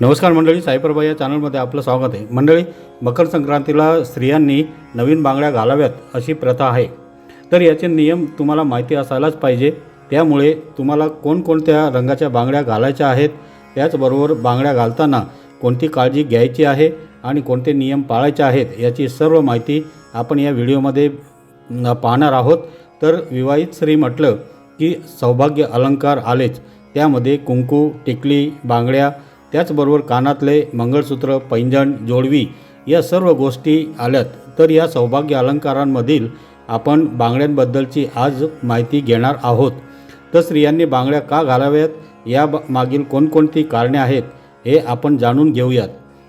नमस्कार मंडळी साईप्रभा या चॅनलमध्ये आपलं स्वागत आहे. मंडळी मकर संक्रांतीला स्त्रियांनी नवीन बांगड्या घालाव्यात अशी प्रथा आहे. तर याचे नियम तुम्हाला माहिती असायलाच पाहिजे. त्यामुळे तुम्हाला कोणकोणत्या रंगाच्या बांगड्या घालायच्या आहेत त्याचबरोबर बांगड्या घालताना कोणती काळजी घ्यायची आहे आणि कोणते नियम पाळायचे आहेत याची सर्व माहिती आपण या व्हिडिओमध्ये पाहणार आहोत. तर विवाहित स्त्री म्हटलं की सौभाग्य अलंकार आलेच. त्यामध्ये कुंकू टिकली बांगड्या त्याचबरोबर कानातले मंगळसूत्र पैंजण जोडवी या सर्व गोष्टी आल्यात तर या सौभाग्य अलंकारांमधील आपण बांगड्यांबद्दलची आज माहिती घेणार आहोत. तर स्त्रियांनी बांगड्या का घालाव्यात? या मागील कोणकोणती कारणे आहेत? हे आपण जाणून घेऊयात.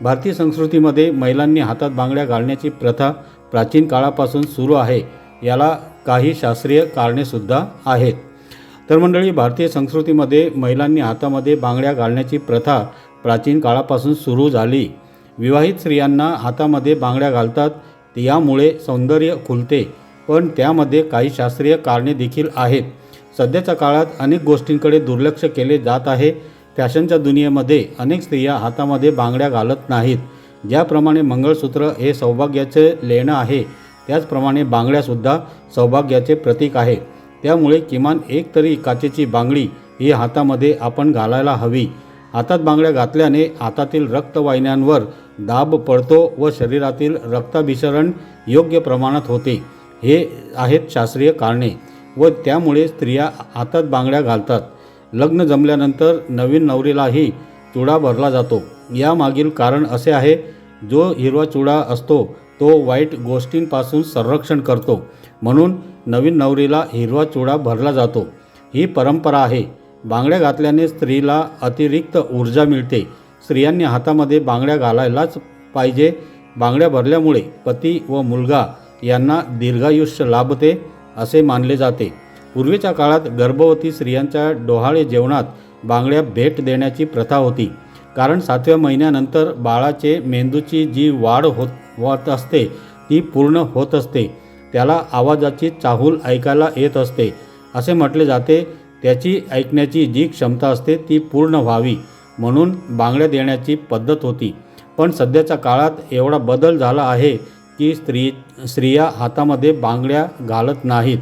भारतीय संस्कृतीमध्ये महिलांनी हातात बांगड्या घालण्याची प्रथा प्राचीन काळापासून सुरू आहे. याला काही शास्त्रीय कारणेसुद्धा आहेत. तर मंडळी भारतीय संस्कृतीमध्ये महिलांनी हातामध्ये बांगड्या घालण्याची प्रथा प्राचीन काळापासून सुरू झाली. विवाहित स्त्रियांना हातामध्ये बांगड्या घालतात यामुळे सौंदर्य खुलते. पण त्यामध्ये काही शास्त्रीय कारणे देखील आहेत. सध्याच्या काळात अनेक गोष्टींकडे दुर्लक्ष केले जात आहे. फॅशनच्या दुनियेमध्ये अनेक स्त्रिया हातामध्ये बांगड्या घालत नाहीत. ज्याप्रमाणे मंगळसूत्र हे सौभाग्याचे लेणं आहे त्याचप्रमाणे बांगड्यासुद्धा सौभाग्याचे प्रतीक आहे. त्यामुळे किमान एक तरी काचेची बांगडी ही हातामध्ये आपण घालायला हवी. हातात बांगड्या घातल्याने हातातील रक्तवाहिन्यांवर दाब पडतो व शरीरातील रक्ताभिसरण योग्य प्रमाणात होते. हे आहेत शास्त्रीय कारणे व त्यामुळे स्त्रिया हातात बांगड्या घालतात. लग्न जमल्यानंतर नवीन नवरीलाही चुडा भरला जातो. यामागील कारण असे आहे जो हिरवा चुडा असतो तो वाईट गोष्टींपासून संरक्षण करतो. म्हणून नवीन नवरीला हिरवा चुडा भरला जातो. ही परंपरा आहे. बांगड्या घातल्याने स्त्रीला अतिरिक्त ऊर्जा मिळते. स्त्रियांनी हातामध्ये बांगड्या घालायलाच पाहिजे. बांगड्या भरल्यामुळे पती व मुलगा यांना दीर्घायुष्य लाभते असे मानले जाते. पूर्वीच्या काळात गर्भवती स्त्रियांच्या डोहाळे जेवणात बांगड्या भेट देण्याची प्रथा होती. कारण सातव्या महिन्यानंतर बाळाचे मेंदूची जी वाढ होत होत असते ती पूर्ण होत असते. त्याला आवाजाची चाहूल ऐकायला येत असते. असे म्हटले जाते त्याची ऐकण्याची जी क्षमता असते ती पूर्ण व्हावी म्हणून बांगड्या देण्याची पद्धत होती. पण सध्याच्या काळात एवढा बदल झाला आहे की स्त्री स्त्रिया हातामध्ये बांगड्या घालत नाहीत.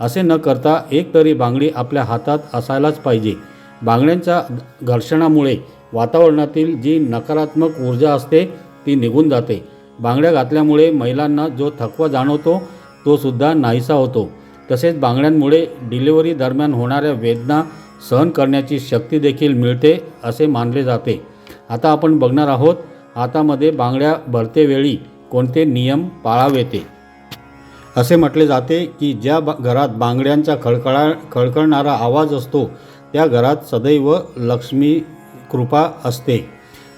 असे न करता एक तरी बांगडी आपल्या हातात असायलाच पाहिजे. बांगड्यांच्या घर्षणामुळे वातावरणातील जी नकारात्मक ऊर्जा असते ती निघून जाते. बांगड्या घातल्यामुळे महिलांना जो थकवा जाणवतो तो सुद्धा नाहीसा होतो. तसेच बांगड्यांमुळे डिलिव्हरी दरम्यान होणाऱ्या वेदना सहन करण्याची शक्ती देखील मिळते असे मानले जाते. आता आपण बघणार आहोत हातामध्ये बांगड्या भरतेवेळी कोणते नियम पाळावे ते. असे म्हटले जाते की ज्या बा घरात बांगड्यांचा खळखळा खळखळणारा आवाज असतो त्या घरात सदैव लक्ष्मी कृपा असते.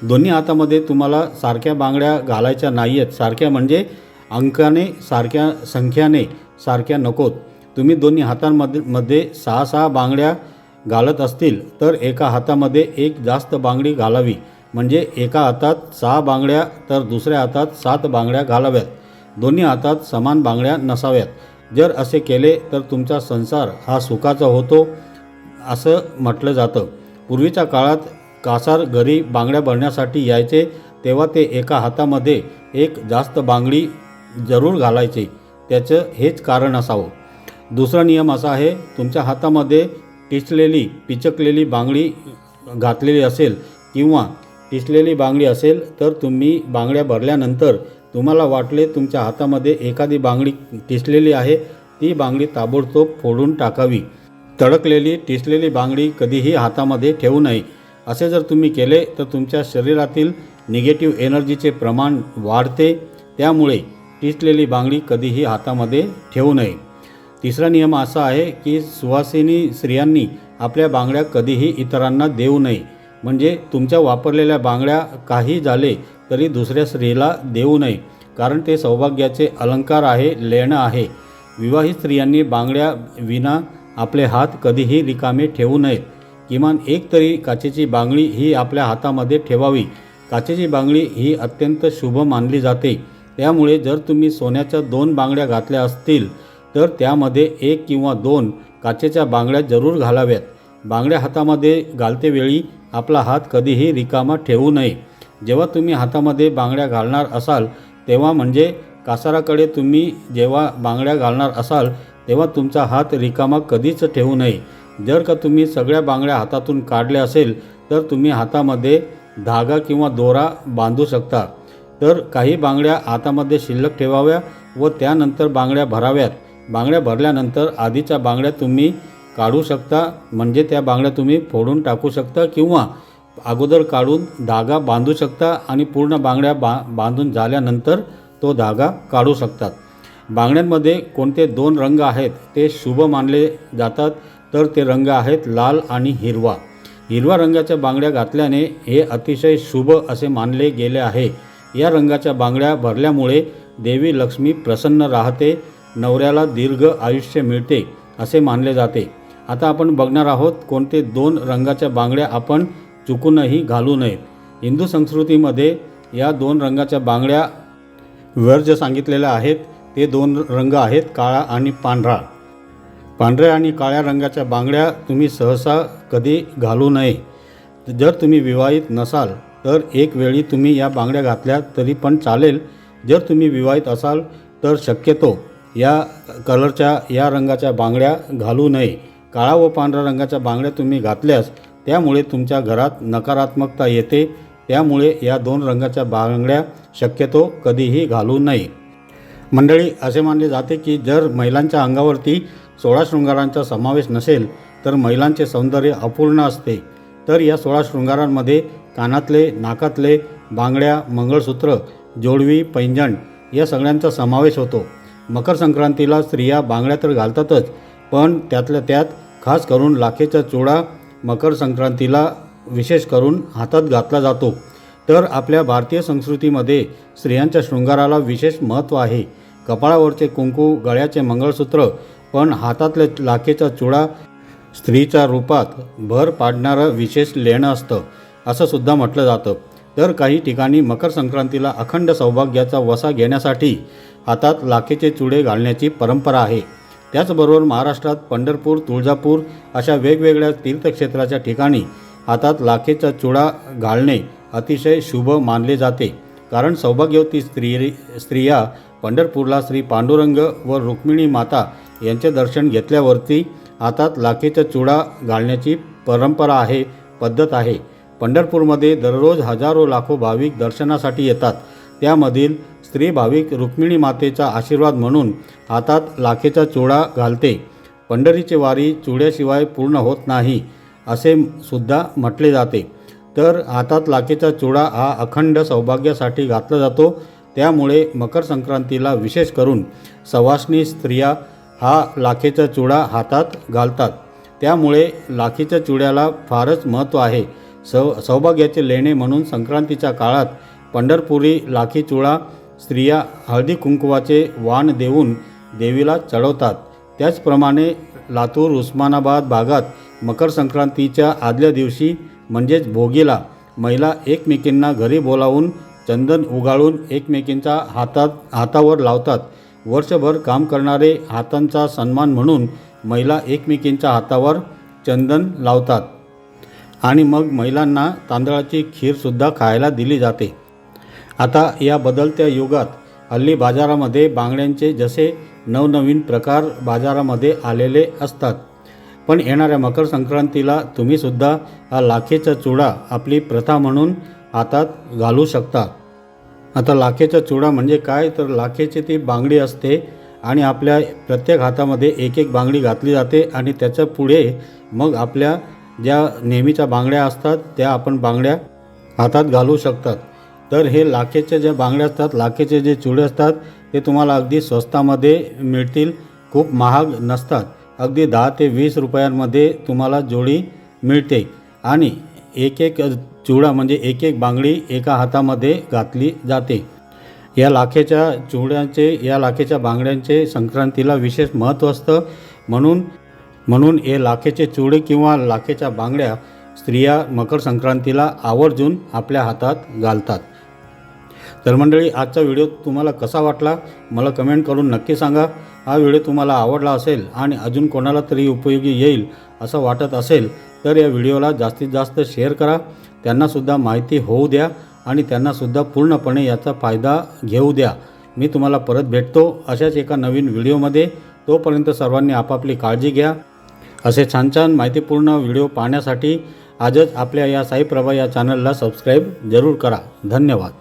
दोन्ही हातामध्ये तुम्हाला सारख्या बांगड्या घालायच्या नाही आहेत सारख्या म्हणजे अंकाने सारख्या संख्याने सारख्या नकोत. तुम्ही दोन्ही हातांमध्ये मध्ये सहा सहा बांगड्या घालत असतील तर एका हातामध्ये एक जास्त बांगडी घालावी. म्हणजे एका हातात सहा बांगड्या तर दुसऱ्या हातात सात बांगड्या घालाव्यात. दोन्ही हातात समान बांगड्या नसाव्यात. जर असे केले तर तुमचा संसार हा सुखाचा होतो असं म्हटलं जातं. पूर्वीच्या काळात कासार घरी बांगड्या भरण्यासाठी यायचे तेव्हा ते एका हातामध्ये एक जास्त बांगडी जरूर घालायचे. त्याचं हेच कारण असावं. दुसरा नियम असा आहे तुमच्या हातामध्ये टिचलेली पिचकलेली बांगडी घातलेली असेल किंवा टिचलेली बांगडी असेल तर तुम्ही बांगड्या भरल्यानंतर तुम्हाला वाटले तुमच्या हातामध्ये एखादी बांगडी टिचलेली आहे ती बांगडी ताबडतोब फोडून टाकावी. तडकलेली टिचलेली बांगडी कधीही हातामध्ये ठेवू नये. असे जर तुम्ही केले तर तुमच्या शरीरातील निगेटिव्ह एनर्जीचे प्रमाण वाढते. त्यामुळे टिचलेली बांगडी कधीही हातामध्ये ठेवू नये. तिसरा नियम असा आहे की सुवासिनी स्त्रियांनी आपल्या बांगड्या कधीही इतरांना देऊ नये. म्हणजे तुमच्या वापरलेल्या बांगड्या काही झाले तरी दुसऱ्या स्त्रीला देऊ नये. कारण ते सौभाग्याचे अलंकार आहे लेणं आहे. विवाहित स्त्रियांनी बांगड्या विना आपले हात कधीही रिकामे ठेवू नयेत. किमान एक तरी काचेची बांगडी ही आपल्या हातामध्ये ठेवावी. काचेची बांगडी ही अत्यंत शुभ मानली जाते. त्यामुळे जर तुम्ही सोन्याच्या दोन बांगड्या घातल्या असतील तर त्यामध्ये एक किंवा दोन काचेच्या बांगड्या जरूर घालाव्यात. बांगड्या हातामध्ये घालतेवेळी आपला हात कधीही रिकामा ठेवू नये. जेव्हा तुम्ही हातामध्ये बांगड्या घालणार असाल तेव्हा म्हणजे कासाराकडे तुम्ही जेव्हा बांगड्या घालणार असाल तेव्हा तुमचा हात रिकामा कधीच ठेवू नये. जर का तुम्ही सगळ्या बांगड्या हातातून काढल्या असेल तर तुम्ही हातामध्ये धागा किंवा दोरा बांधू शकता. तर काही बांगड्या हातामध्ये शिल्लक ठेवाव्या व त्यानंतर बांगड्या भराव्यात. बांगड्या भरल्यानंतर आधीच्या बांगड्या तुम्ही काढू शकता म्हणजे त्या बांगड्या तुम्ही फोडून टाकू शकता किंवा अगोदर काढून धागा बांधू शकता आणि पूर्ण बांगड्या बा बांधून झाल्यानंतर तो धागा काढू शकतात. बांगड्यांमध्ये कोणते दोन रंग आहेत ते शुभ मानले जातात तर ते रंग आहेत लाल आणि हिरवा. हिरव्या रंगाच्या बांगड्या घातल्याने हे अतिशय शुभ असे मानले गेले आहे. या रंगाच्या बांगड्या भरल्यामुळे देवी लक्ष्मी प्रसन्न राहते नवऱ्याला दीर्घ आयुष्य मिळते असे मानले जाते. आता आपण बघणार आहोत कोणते दोन रंगाच्या बांगड्या आपण चुकूनही घालू नयेत. हिंदू संस्कृतीमध्ये या दोन रंगाच्या बांगड्या वर्ज सांगितलेल्या आहेत ते दोन रंग आहेत काळा आणि पांढरा. पांढऱ्या आणि काळ्या रंगाच्या बांगड्या तुम्ही सहसा कधी घालू नये. जर तुम्ही विवाहित नसाल तर एक वेळी तुम्ही या बांगड्या घातल्या तरी पण चालेल. जर तुम्ही विवाहित असाल तर शक्यतो या कलरच्या या रंगाच्या बांगड्या घालू नये. काळा व पांढऱ्या रंगाच्या बांगड्या तुम्ही घातल्यास त्यामुळे तुमच्या घरात नकारात्मकता येते. त्यामुळे या दोन रंगाच्या बांगड्या शक्यतो कधीही घालू नये. मंडळी असे मानले जाते की जर महिलांच्या अंगावरती सोळा शृंगारांचा समावेश नसेल तर महिलांचे सौंदर्य अपूर्ण असते. तर या सोळा शृंगारांमध्ये कानातले नाकातले बांगड्या मंगळसूत्र जोडवी पैंजण या सगळ्यांचा समावेश होतो. मकर संक्रांतीला स्त्रिया बांगड्या तर घालतातच पण त्यातल्या त्यात खास करून लाखेचा चुडा मकर संक्रांतीला विशेष करून हातात घातला जातो. तर आपल्या भारतीय संस्कृतीमध्ये स्त्रियांच्या शृंगाराला विशेष महत्त्व आहे. कपाळावरचे कुंकू गळ्याचे मंगळसूत्र पण हातातले लाखेचा चुडा स्त्रीच्या रूपात भर पाडणारं विशेष लेणं असतं. असं सुद्धा म्हटलं जातं. तर काही ठिकाणी मकर संक्रांतीला अखंड सौभाग्याचा वसा घेण्यासाठी हातात लाखेचे चुडे घालण्याची परंपरा आहे. त्याचबरोबर महाराष्ट्रात पंढरपूर तुळजापूर अशा वेगवेगळ्या तीर्थक्षेत्राच्या ठिकाणी हातात लाखेचा चुडा घालणे अतिशय शुभ मानले जाते. कारण सौभाग्यवती स्त्री स्त्रिया पंढरपूरला श्री पांडुरंग व रुक्मिणी माता यांचे दर्शन घेतल्यावरती हातात लाखेचा चुडा घालण्याची परंपरा आहे पद्धत आहे. पंढरपूरमध्ये दररोज हजारो लाखो भाविक दर्शनासाठी येतात. त्यामधील स्त्री भाविक रुक्मिणी मातेचा आशीर्वाद म्हणून हातात लाखेचा चुडा घालते. पंढरीची वारी चुड्याशिवाय पूर्ण होत नाही असे सुद्धा म्हटले जाते. तर हातात लाखेचा चुडा हा अखंड सौभाग्यासाठी घातला जातो. त्यामुळे मकर संक्रांतीला विशेष करून सवासनी स्त्रिया हा लाखेचा चुडा हातात घालतात. त्यामुळे लाखीच्या चुड्याला फारच महत्त्व आहे. सौ सौभाग्याचे लेणे म्हणून संक्रांतीच्या काळात पंढरपुरी लाखी चुळा स्त्रिया हळदी कुंकवाचे वाण देऊन देवीला चढवतात. त्याचप्रमाणे लातूर उस्मानाबाद भागात मकर संक्रांतीच्या आदल्या दिवशी म्हणजेच भोगीला महिला एकमेकींना घरी बोलावून चंदन उगाळून एकमेकींच्या हातात हातावर लावतात. वर्षभर काम करणारे हातांचा सन्मान म्हणून महिला एकमेकींच्या हातावर चंदन लावतात. आणि मग महिलांना तांदळाची खीरसुद्धा खायला दिली जाते. आता या बदलत्या युगात हल्ली बाजारामध्ये बांगड्यांचे जसे नवनवीन प्रकार बाजारामध्ये आलेले असतात. पण येणाऱ्या मकर संक्रांतीला तुम्हीसुद्धा हा लाखेचा चुडा आपली प्रथा म्हणून हातात घालू शकता. आता लाखेचा चुडा म्हणजे काय? तर लाखेची ती बांगडी असते आणि आपल्या प्रत्येक हातामध्ये एक एक बांगडी घातली जाते आणि त्याच्या पुढे मग आपल्या ज्या नेहमीच्या बांगड्या असतात त्या आपण बांगड्या हातात घालू शकतात. तर हे लाखेचे जे बांगड्या असतात लाखेचे जे चुडे असतात ते तुम्हाला अगदी स्वस्तामध्ये मिळतील. खूप महाग नसतात. अगदी दहा ते वीस रुपयांमध्ये तुम्हाला जोडी मिळते. आणि एक एक चुडा म्हणजे एक एक बांगडी एका हातामध्ये घातली जाते. या लाखेच्या चुड्यांचे या लाखेच्या बांगड्यांचे संक्रांतीला विशेष महत्त्व असतं. म्हणून म्हणून हे लाखेचे चुडे किंवा लाखेच्या बांगड्या स्त्रिया मकर संक्रांतीला आवर्जून आपल्या हातात घालतात. तर मंडळी आजचा व्हिडिओ तुम्हाला कसा वाटला मला कमेंट करून नक्की सांगा. हा व्हिडिओ तुम्हाला आवडला असेल आणि अजून कोणाला तरी उपयोगी येईल असं वाटत असेल तर या व्हिडिओला जास्तीत जास्त शेअर करा. त्यांनासुद्धा माहिती होऊ द्या आणि त्यांनासुद्धा पूर्णपणे याचा फायदा घेऊ द्या. मी तुम्हाला परत भेटतो अशाच एका नवीन व्हिडिओमध्ये. तोपर्यंत सर्वांनी आपापली काळजी घ्या. असे छान छान माहितीपूर्ण व्हिडिओ पाहण्यासाठी आजच आपल्या या साईप्रभा या चॅनलला सबस्क्राईब जरूर करा. धन्यवाद.